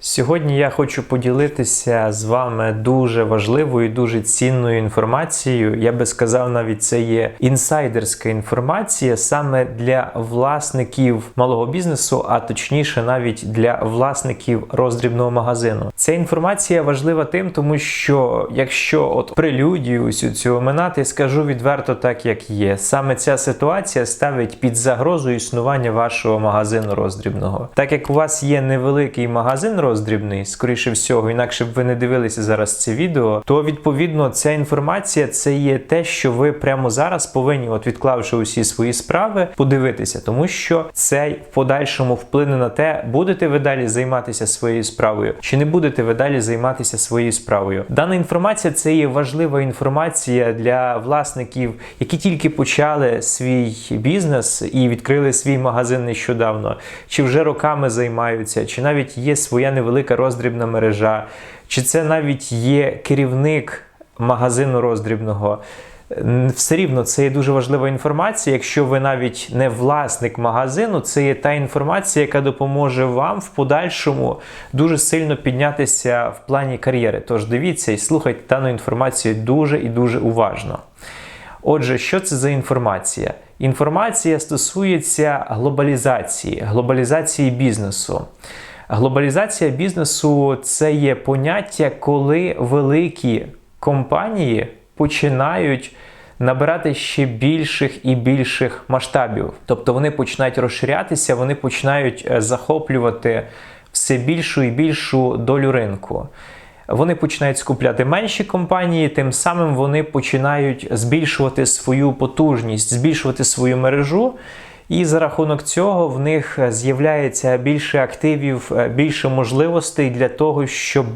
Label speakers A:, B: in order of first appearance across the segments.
A: Сьогодні я хочу поділитися з вами дуже важливою, дуже цінною інформацією. Я би сказав, навіть це є інсайдерська інформація саме для власників малого бізнесу, а точніше, навіть для власників роздрібного магазину. Ця інформація важлива тим, тому що якщо от прелюдію усю цю оминати, скажу відверто так, як є. Саме ця ситуація ставить під загрозу існування вашого магазину роздрібного. Так як у вас є невеликий магазин роздрібний, скоріше всього, інакше б ви не дивилися зараз це відео, то відповідно ця інформація це є те, що ви прямо зараз повинні, от відклавши усі свої справи, подивитися, тому що це в подальшому вплине на те, будете ви далі займатися своєю справою, чи не будете ви далі займатися своєю справою. Дана інформація це є важлива інформація для власників, які тільки почали свій бізнес і відкрили свій магазин нещодавно, чи вже роками займаються, чи навіть є своя невелика роздрібна мережа, чи це навіть є керівник магазину роздрібного. Все рівно це є дуже важлива інформація. Якщо ви навіть не власник магазину, це є та інформація, яка допоможе вам в подальшому дуже сильно піднятися в плані кар'єри. Тож дивіться і слухайте дану інформацію дуже і дуже уважно. Отже, що це за інформація? Інформація стосується глобалізації, глобалізації бізнесу. Глобалізація бізнесу це є поняття, коли великі компанії починають набирати ще більших і більших масштабів. Тобто вони починають розширятися, вони починають е, захоплювати все більшу і більшу долю ринку. Вони починають скупляти менші компанії, тим самим вони починають збільшувати свою потужність, збільшувати свою мережу. І за рахунок цього в них з'являється більше активів, е, більше можливостей для того, щоб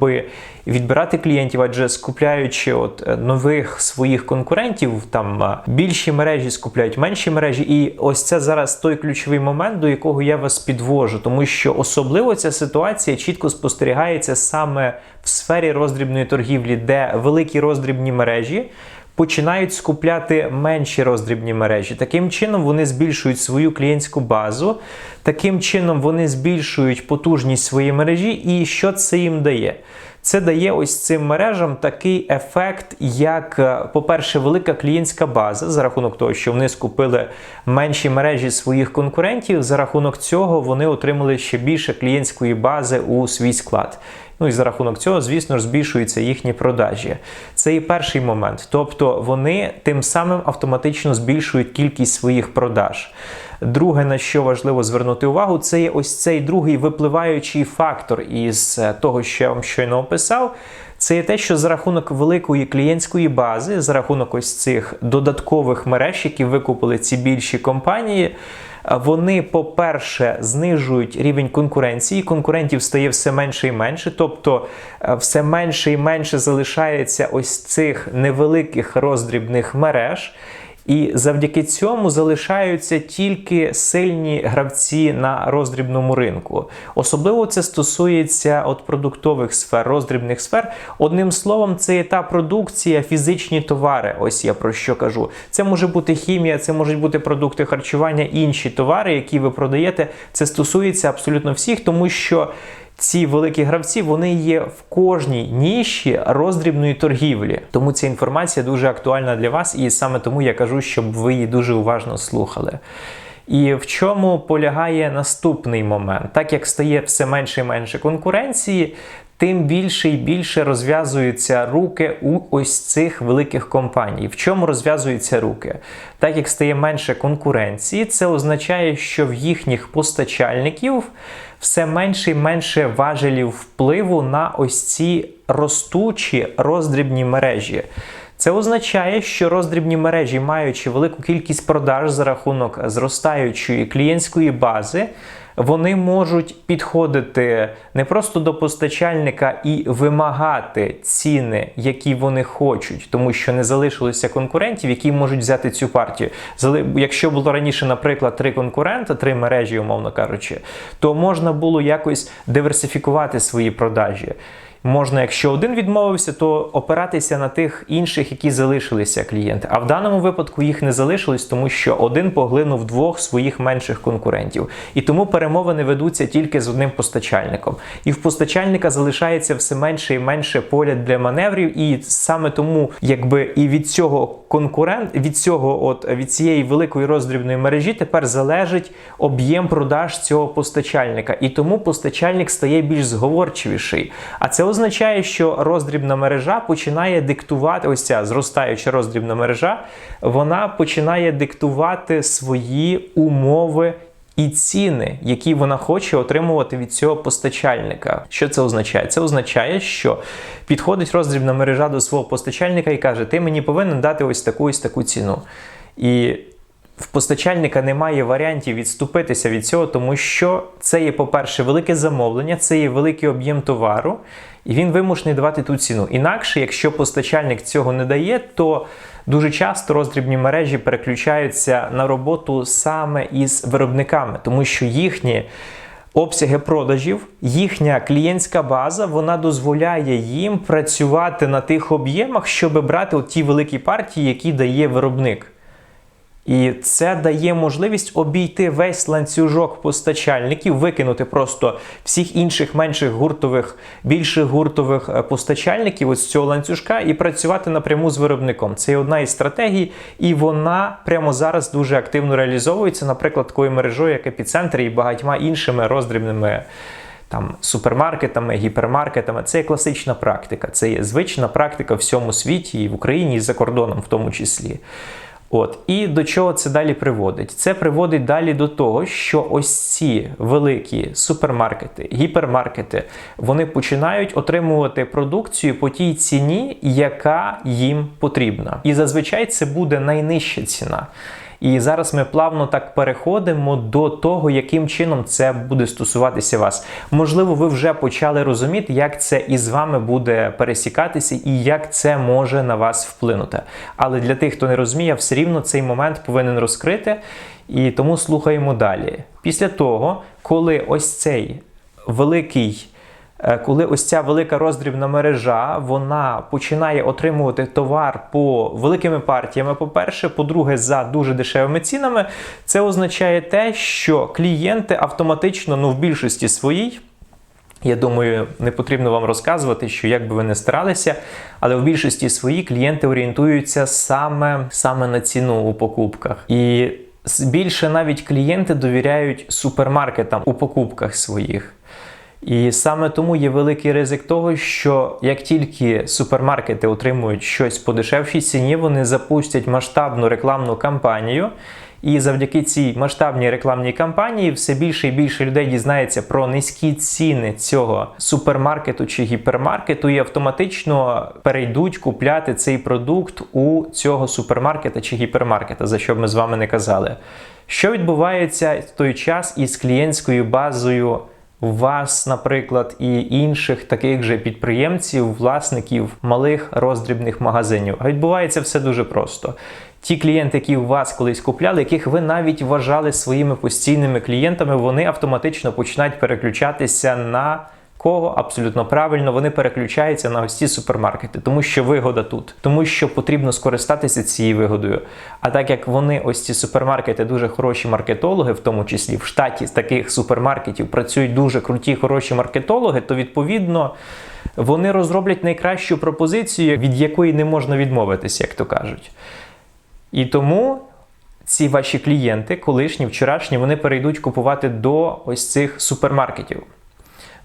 A: відбирати клієнтів, адже скупляючи от е, нових своїх конкурентів, там е, більші мережі скупляють менші мережі. І ось це зараз той ключовий момент, до якого я вас підвожу, тому що особливо ця ситуація чітко спостерігається саме в сфері роздрібної торгівлі, де великі роздрібні мережі починають скупляти менші роздрібні мережі. Таким чином вони збільшують свою клієнтську базу, таким чином вони збільшують потужність своєї мережі. І що це їм дає? Це дає ось цим мережам такий ефект, як, е, по-перше, велика клієнтська база за рахунок того, що вони скупили менші мережі своїх конкурентів. За рахунок цього вони отримали ще більше клієнтської бази у свій склад. Ну і за рахунок цього, звісно ж, збільшуються їхні продажі. Це і перший момент. Тобто вони тим самим автоматично збільшують кількість своїх продаж. Друге, на що важливо звернути увагу, це є ось цей другий випливаючий фактор із е, того, що я вам щойно описав. Це є те, що за рахунок великої клієнтської бази, за рахунок ось цих додаткових мереж, які викупили ці більші компанії, вони, по-перше, знижують рівень конкуренції, конкурентів стає все менше і менше, тобто е, все менше і менше залишається ось цих невеликих роздрібних мереж. І завдяки цьому залишаються тільки сильні гравці на роздрібному ринку. Особливо це стосується от продуктових сфер, роздрібних сфер. Одним словом, це є та продукція, фізичні товари. Ось я про що кажу. Це може бути хімія, це можуть бути продукти харчування, інші товари, які ви продаєте. Це стосується абсолютно всіх, тому що. Ці великі гравці вони є в кожній ніші роздрібної торгівлі. Тому ця інформація дуже актуальна для вас, і саме тому я кажу, щоб ви її дуже уважно слухали. І в чому полягає наступний момент? Так як стає все менше і менше конкуренції, тим більше і більше розв'язуються руки у ось цих великих компаній. В чому розв'язуються руки? Так як стає менше конкуренції, це означає, що в їхніх постачальників все менше і менше важелів впливу на ось ці ростучі роздрібні мережі. Це означає, що роздрібні мережі, маючи велику кількість продаж за рахунок зростаючої клієнтської бази, вони можуть підходити не просто до постачальника і вимагати ціни, які вони хочуть, тому що не залишилося конкурентів, які можуть взяти цю партію. Якщо було раніше, наприклад, три конкурента, три мережі, умовно кажучи, то можна було якось диверсифікувати свої продажі. Можна, якщо один відмовився, то опиратися на тих інших, які залишилися клієнти. А в даному випадку їх не залишилось, тому що один поглинув двох своїх менших конкурентів. І тому перемовини ведуться тільки з одним постачальником. І в постачальника залишається все менше і менше поля для маневрів. І саме тому, якби і від цього конкурент, від цього, от від цієї великої роздрібної мережі, тепер залежить об'єм продаж цього постачальника. І тому постачальник стає більш зговорчивіший. А це означає, що роздрібна мережа починає диктувати, ось ця зростаюча роздрібна мережа, вона починає диктувати свої умови. І ціни, які вона хоче отримувати від цього постачальника. Що це означає? Це означає, що підходить роздрібна мережа до свого постачальника і каже: Ти мені повинен дати ось таку ось таку ціну. І в постачальника немає варіантів відступитися від цього, тому що це є, по-перше, велике замовлення, це є великий об'єм товару, і він вимушений давати ту ціну. Інакше, якщо постачальник цього не дає, то дуже часто роздрібні мережі переключаються на роботу саме із виробниками, тому що їхні. Обсяги продажів, їхня клієнтська база вона дозволяє їм працювати на тих об'ємах, щоб брати ті великі партії, які дає виробник. І це дає можливість обійти весь ланцюжок постачальників, викинути просто всіх інших менших гуртових, більших гуртових е, постачальників ось цього ланцюжка і працювати напряму з виробником. Це одна із стратегій, і вона прямо зараз дуже активно реалізовується, наприклад, такою мережою, як епіцентр і багатьма іншими роздрібними. Там супермаркетами, гіпермаркетами це є класична практика, це є звична практика в всьому світі, і в Україні, і за кордоном в тому числі. От і до чого це далі приводить? Це приводить далі до того, що ось ці великі супермаркети, гіпермаркети, вони починають отримувати продукцію по тій ціні, яка їм потрібна. І зазвичай це буде найнижча ціна. І зараз ми плавно так переходимо до того, яким чином це буде стосуватися вас. Можливо, ви вже почали розуміти, як це із вами буде пересікатися і як це може на вас вплинути. Але для тих, хто не розуміє, все рівно цей момент повинен розкрити. І тому слухаємо далі. Після того, коли ось цей великий коли ось ця велика роздрібна мережа вона починає отримувати товар по великими партіями, по-перше, по-друге, за дуже дешевими цінами, це означає те, що клієнти автоматично, ну в більшості своїй. Я думаю, не потрібно вам розказувати, що як би ви не старалися, але в більшості своїй клієнти орієнтуються саме саме на ціну у покупках. І більше навіть клієнти довіряють супермаркетам у покупках своїх. І саме тому є великий ризик того, що як тільки супермаркети отримують щось по дешевшій ціні, вони запустять масштабну рекламну кампанію. І завдяки цій масштабній рекламній кампанії все більше і більше людей дізнається про низькі ціни цього супермаркету чи гіпермаркету, і автоматично перейдуть купляти цей продукт у цього супермаркета чи гіпермаркета, за що б ми з вами не казали. Що відбувається в той час із клієнтською базою? Вас, наприклад, і інших таких же підприємців, власників малих роздрібних магазинів. А відбувається все дуже просто. Ті клієнти, які у вас колись купляли, яких ви навіть вважали своїми постійними клієнтами, вони автоматично починають переключатися на Кого абсолютно правильно вони переключаються на ось ці супермаркети, тому що вигода тут, тому що потрібно скористатися цією вигодою. А так як вони, ось ці супермаркети, дуже хороші маркетологи, в тому числі в штаті з таких супермаркетів працюють дуже круті, хороші маркетологи, то відповідно вони розроблять найкращу пропозицію, від якої не можна відмовитися, як то кажуть. І тому. Ці ваші клієнти, колишні, вчорашні, вони перейдуть купувати до ось цих супермаркетів.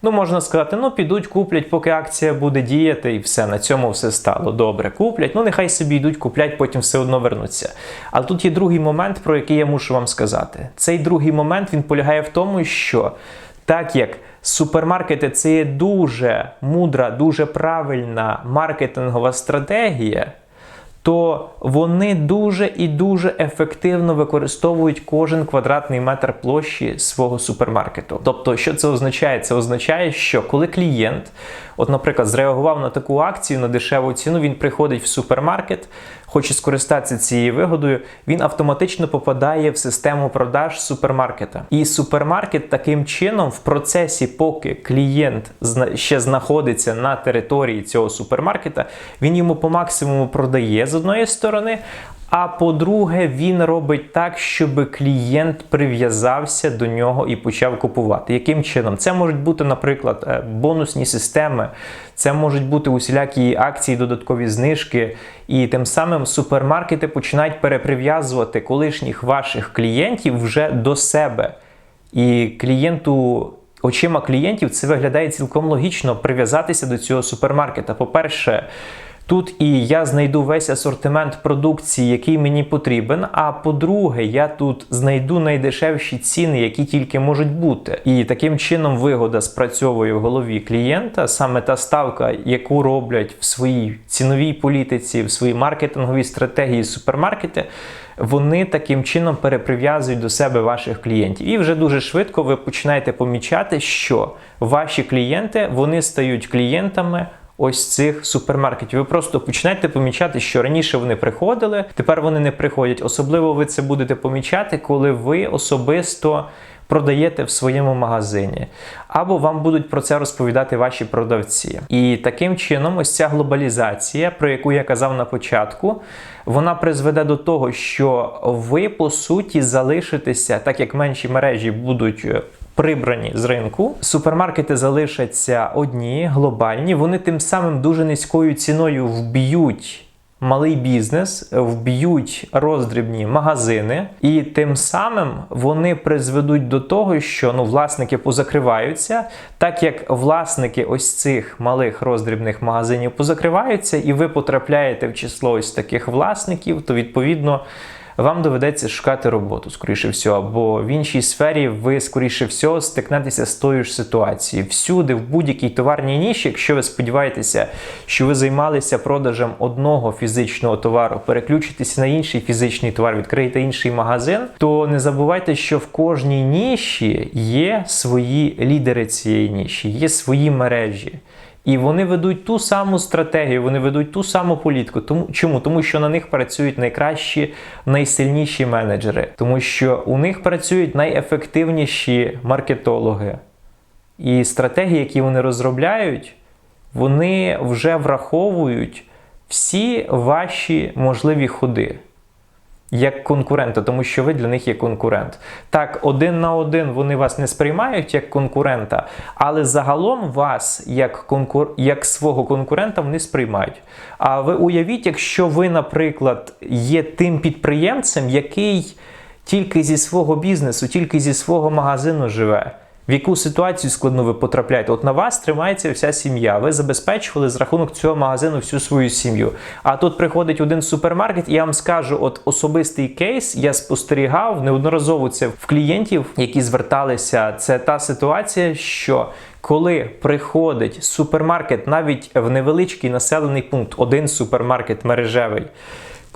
A: Ну, можна сказати, ну підуть, куплять, поки акція буде діяти, і все, на цьому все стало. Добре, куплять, ну нехай собі йдуть, куплять, потім все одно вернуться. Але тут є другий момент, про який я мушу вам сказати. Цей другий момент він полягає в тому, що так як супермаркети це є дуже мудра, дуже правильна маркетингова стратегія то вони дуже і дуже ефективно використовують кожен квадратний метр площі свого супермаркету. Тобто, що це означає? Це означає, що коли клієнт, от, наприклад, зреагував на таку акцію на дешеву ціну, він приходить в супермаркет, хоче скористатися цією вигодою, він автоматично попадає в систему продаж супермаркета. І супермаркет таким чином, в процесі, поки клієнт ще знаходиться на території цього супермаркета, він йому по максимуму продає з одної сторони. А по-друге, він робить так, щоб клієнт прив'язався до нього і почав купувати. Яким чином? Це можуть бути, наприклад, е, бонусні системи, це можуть бути усілякі акції, додаткові знижки, і тим самим супермаркети починають переприв'язувати колишніх ваших клієнтів вже до себе. І клієнту. Очима клієнтів це виглядає цілком логічно прив'язатися до цього супермаркета. По-перше, Тут і я знайду весь асортимент продукції, який мені потрібен. А по-друге, я тут знайду найдешевші ціни, які тільки можуть бути. І таким чином вигода спрацьовує в голові клієнта, саме та ставка, яку роблять в своїй ціновій політиці, в своїй маркетинговій стратегії супермаркети. Вони таким чином переприв'язують до себе ваших клієнтів. І вже дуже швидко ви починаєте помічати, що ваші клієнти вони стають клієнтами ось цих супермаркетів. Ви просто починаєте помічати, що раніше вони приходили, тепер вони не приходять. Особливо ви це будете помічати, коли ви особисто. Продаєте в своєму магазині, або вам будуть про це розповідати ваші продавці. І таким чином, ось ця глобалізація, про яку я казав на початку, вона призведе до того, що ви по суті залишитеся, так як менші мережі будуть е, прибрані з ринку. Супермаркети залишаться одні, глобальні. Вони тим самим дуже низькою ціною вб'ють. Малий бізнес вб'ють роздрібні магазини, і тим самим вони призведуть до того, що ну власники позакриваються, так як власники ось цих малих роздрібних магазинів позакриваються, і ви потрапляєте в число ось таких власників, то відповідно вам доведеться шукати роботу, скоріше всього, бо в іншій сфері ви, скоріше всього, стикнетеся з тою ж ситуацією. Всюди, в будь-якій товарній ніші, якщо ви сподіваєтеся, що ви займалися продажем одного фізичного товару, переключитеся на інший фізичний товар, відкриєте інший магазин, то не забувайте, що в кожній ніші є свої лідери цієї ніші, є свої мережі. І вони ведуть ту саму стратегію, вони ведуть ту саму політику. Тому чому? Тому що на них працюють найкращі, найсильніші менеджери, тому що у них працюють найефективніші маркетологи. І стратегії, які вони розробляють, вони вже враховують всі ваші можливі ходи як конкурента, тому що ви для них є конкурент. Так, один на один вони вас не сприймають як конкурента, але загалом вас як конкур... як свого конкурента вони сприймають. А ви уявіть, якщо ви, наприклад, є тим підприємцем, який тільки зі свого бізнесу, тільки зі свого магазину живе. В яку ситуацію складну ви потрапляєте? От на вас тримається вся сім'я. Ви забезпечували з рахунок цього магазину всю свою сім'ю. А тут приходить один супермаркет, і я вам скажу, от особистий кейс я спостерігав неодноразово це в клієнтів, які зверталися. Це та ситуація, що коли приходить супермаркет, навіть в невеличкий населений пункт, один супермаркет мережевий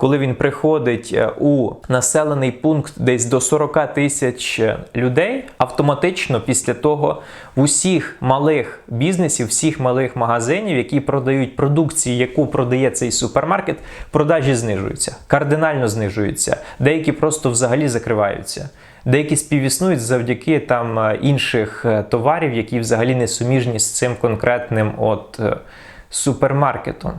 A: коли він приходить е, у населений пункт десь до 40 тисяч людей, автоматично після того в усіх малих бізнесів, всіх малих магазинів, які продають продукцію, яку продає цей супермаркет, продажі знижуються, кардинально знижуються. Деякі просто взагалі закриваються. Деякі співіснують завдяки там е, інших е, товарів, які взагалі не суміжні з цим конкретним от супермаркетом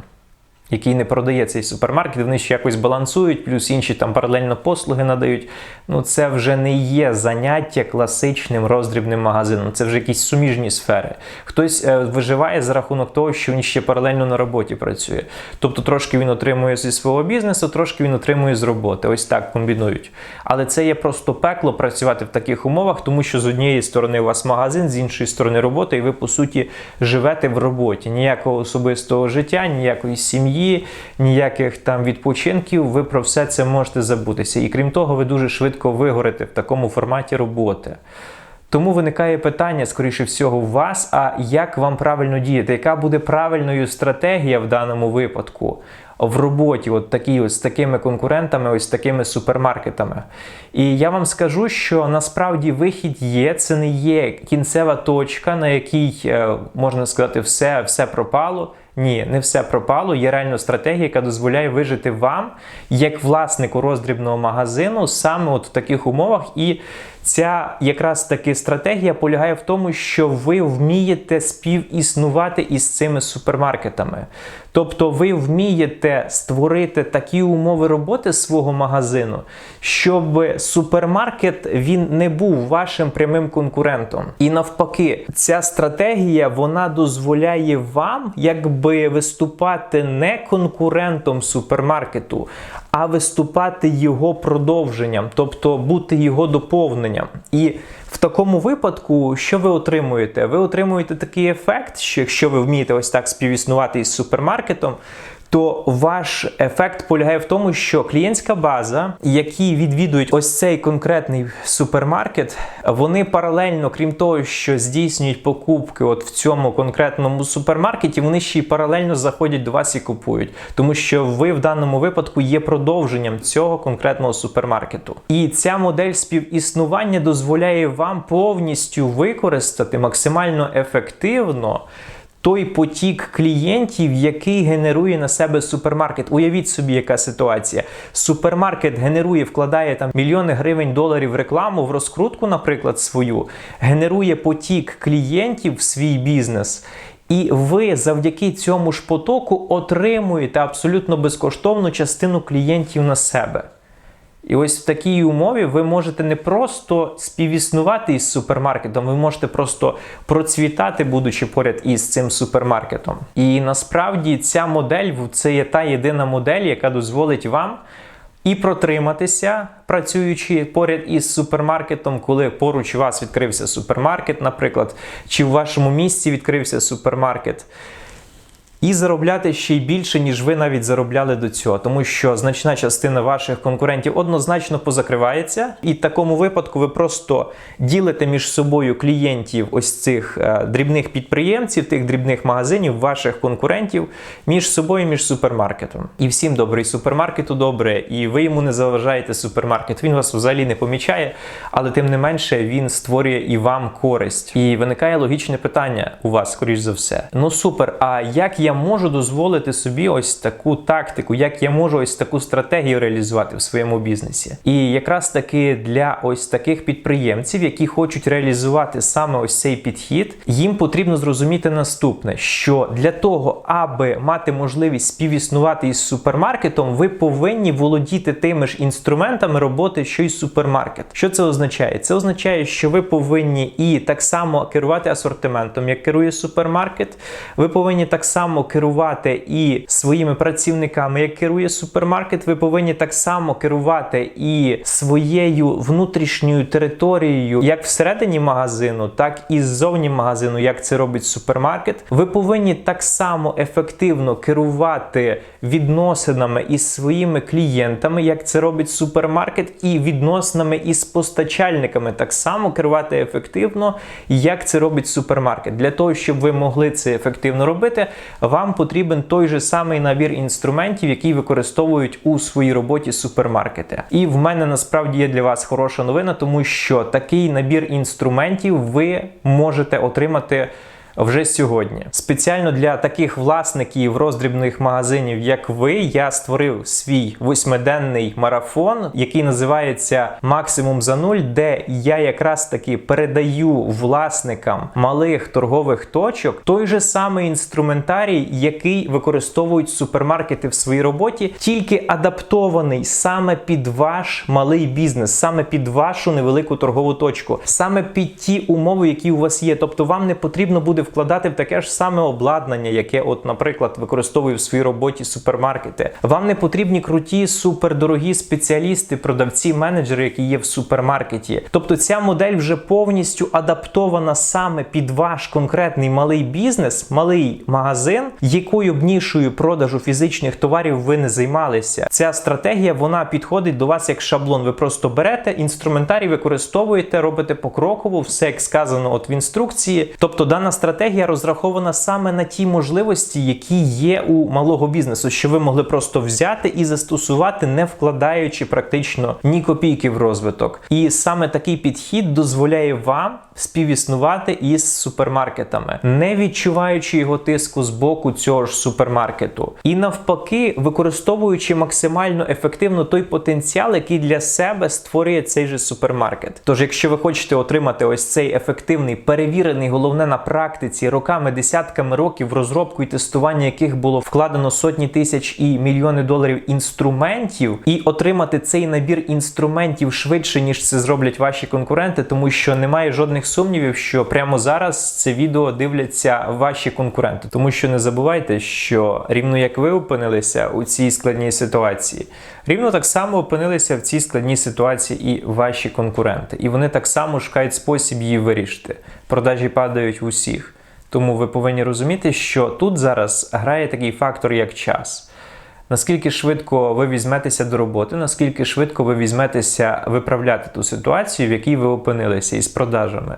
A: який не продає цей супермаркет, вони ще якось балансують, плюс інші там паралельно послуги надають. Ну це вже не є заняття класичним роздрібним магазином, це вже якісь суміжні сфери. Хтось е, виживає за рахунок того, що він ще паралельно на роботі працює. Тобто трошки він отримує зі свого бізнесу, трошки він отримує з роботи. Ось так комбінують. Але це є просто пекло працювати в таких умовах, тому що з однієї сторони у вас магазин, з іншої сторони робота, і ви по суті живете в роботі. Ніякого особистого життя, ніякої сім'ї сім'ї, ніяких там відпочинків, ви про все це можете забутися. І крім того, ви дуже швидко вигорите в такому форматі роботи. Тому виникає питання, скоріше всього, у вас, а як вам правильно діяти? Яка буде правильною стратегія в даному випадку? в роботі, от такі ось з такими конкурентами, ось з такими супермаркетами. І я вам скажу, що насправді вихід є, це не є кінцева точка, на якій е, можна сказати, все, все пропало. Ні, не все пропало. Є реально стратегія, яка дозволяє вижити вам, як власнику роздрібного магазину, саме от в таких умовах. І ця якраз таки стратегія полягає в тому, що ви вмієте співіснувати із цими супермаркетами. Тобто ви вмієте створити такі умови роботи свого магазину, щоб супермаркет він не був вашим прямим конкурентом. І навпаки, ця стратегія вона дозволяє вам якби виступати не конкурентом супермаркету, а виступати його продовженням, тобто бути його доповненням. І в такому випадку, що ви отримуєте? Ви отримуєте такий ефект, що якщо ви вмієте ось так співіснувати із супермаркетом, то ваш ефект полягає в тому, що клієнтська база, які відвідують ось цей конкретний супермаркет, вони паралельно, крім того, що здійснюють покупки от в цьому конкретному супермаркеті, вони ще й паралельно заходять до вас і купують, тому що ви в даному випадку є продовженням цього конкретного супермаркету. І ця модель співіснування дозволяє вам повністю використати максимально ефективно той потік клієнтів, який генерує на себе супермаркет. Уявіть собі, яка ситуація. Супермаркет генерує, вкладає там мільйони гривень доларів рекламу, в розкрутку, наприклад, свою, генерує потік клієнтів в свій бізнес. І ви завдяки цьому ж потоку отримуєте абсолютно безкоштовну частину клієнтів на себе. І ось в такій умові ви можете не просто співіснувати із супермаркетом, ви можете просто процвітати, будучи поряд із цим супермаркетом. І насправді ця модель це є та єдина модель, яка дозволить вам і протриматися, працюючи поряд із супермаркетом, коли поруч вас відкрився супермаркет, наприклад, чи в вашому місці відкрився супермаркет і заробляти ще й більше, ніж ви навіть заробляли до цього, тому що значна частина ваших конкурентів однозначно позакривається, і в такому випадку ви просто ділите між собою клієнтів ось цих е, дрібних підприємців, тих дрібних магазинів, ваших конкурентів між собою, між супермаркетом. І всім добре, і супермаркету добре, і ви йому не заважаєте супермаркет. Він вас взагалі не помічає, але тим не менше він створює і вам користь. І виникає логічне питання у вас, скоріш за все. Ну супер. А як я можу дозволити собі ось таку тактику, як я можу ось таку стратегію реалізувати в своєму бізнесі? І якраз таки для ось таких підприємців, які хочуть реалізувати саме ось цей підхід, їм потрібно зрозуміти наступне: що для того, аби мати можливість співіснувати із супермаркетом, ви повинні володіти тими ж інструментами роботи, що й супермаркет. Що це означає? Це означає, що ви повинні і так само керувати асортиментом, як керує супермаркет. Ви повинні так само керувати і своїми працівниками, як керує супермаркет. Ви повинні так само керувати і своєю внутрішньою територією, як всередині магазину, так і ззовні магазину, як це робить супермаркет. Ви повинні так само ефективно керувати відносинами із своїми клієнтами, як це робить супермаркет, і відносинами із постачальниками, так само керувати ефективно, як це робить супермаркет. Для того, щоб ви могли це ефективно робити, вам потрібен той же самий набір інструментів, який використовують у своїй роботі супермаркети. І в мене насправді є для вас хороша новина, тому що такий набір інструментів ви можете отримати вже сьогодні. Спеціально для таких власників роздрібних магазинів, як ви, я створив свій восьмиденний марафон, який називається Максимум за нуль, де я якраз таки передаю власникам малих торгових точок той же самий інструментарій, який використовують супермаркети в своїй роботі, тільки адаптований саме під ваш малий бізнес, саме під вашу невелику торгову точку, саме під ті умови, які у вас є. Тобто вам не потрібно буде вкладати в таке ж саме обладнання, яке, от, наприклад, використовує в своїй роботі супермаркети. Вам не потрібні круті, супердорогі спеціалісти, продавці, менеджери, які є в супермаркеті. Тобто ця модель вже повністю адаптована саме під ваш конкретний малий бізнес, малий магазин, якою б нішою продажу фізичних товарів ви не займалися. Ця стратегія вона підходить до вас як шаблон. Ви просто берете інструментарій, використовуєте, робите покроково, все як сказано от в інструкції. Тобто дана стратегія стратегія розрахована саме на ті можливості, які є у малого бізнесу, що ви могли просто взяти і застосувати, не вкладаючи практично ні копійки в розвиток. І саме такий підхід дозволяє вам співіснувати із супермаркетами, не відчуваючи його тиску з боку цього ж супермаркету, і навпаки, використовуючи максимально ефективно той потенціал, який для себе створює цей же супермаркет. Тож, якщо ви хочете отримати ось цей ефективний, перевірений, головне на практиці, роками, десятками років розробку і тестування яких було вкладено сотні тисяч і мільйони доларів інструментів, і отримати цей набір інструментів швидше, ніж це зроблять ваші конкуренти, тому що немає жодних сумнівів, що прямо зараз це відео дивляться ваші конкуренти, тому що не забувайте, що рівно як ви опинилися у цій складній ситуації, рівно так само опинилися в цій складній ситуації і ваші конкуренти, і вони так само шукають спосіб її вирішити. Продажі падають в усіх. Тому ви повинні розуміти, що тут зараз грає такий фактор, як час. Наскільки швидко ви візьметеся до роботи, наскільки швидко ви візьметеся виправляти ту ситуацію, в якій ви опинилися із продажами?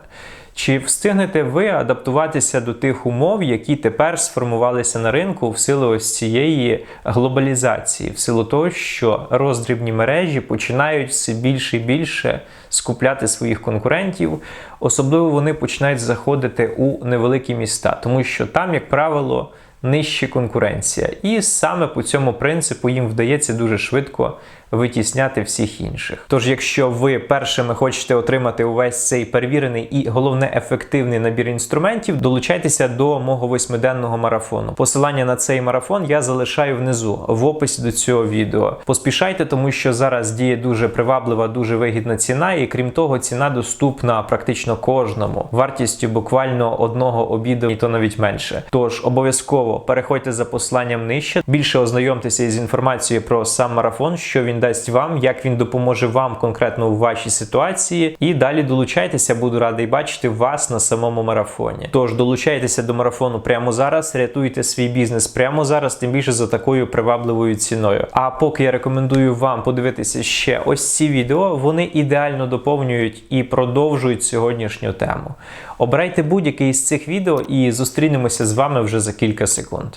A: Чи встигнете ви адаптуватися до тих умов, які тепер сформувалися на ринку в силу ось цієї глобалізації, в силу того, що роздрібні мережі починають все більше і більше скупляти своїх конкурентів, особливо вони починають заходити у невеликі міста, тому що там, як правило, нижча конкуренція. І саме по цьому принципу їм вдається дуже швидко витісняти всіх інших. Тож, якщо ви першими хочете отримати увесь цей перевірений і головне ефективний набір інструментів, долучайтеся до мого восьмиденного марафону. Посилання на цей марафон я залишаю внизу в описі до цього відео. Поспішайте, тому що зараз діє дуже приваблива, дуже вигідна ціна, і крім того, ціна доступна практично кожному вартістю буквально одного обіду, і то навіть менше. Тож обов'язково переходьте за посиланням нижче. Більше ознайомтеся із інформацією про сам марафон, що він дасть вам, як він допоможе вам конкретно у вашій ситуації. І далі долучайтеся, буду радий бачити вас на самому марафоні. Тож долучайтеся до марафону прямо зараз, рятуйте свій бізнес прямо зараз, тим більше за такою привабливою ціною. А поки я рекомендую вам подивитися ще ось ці відео, вони ідеально доповнюють і продовжують сьогоднішню тему. Обирайте будь-який із цих відео і зустрінемося з вами вже за кілька секунд.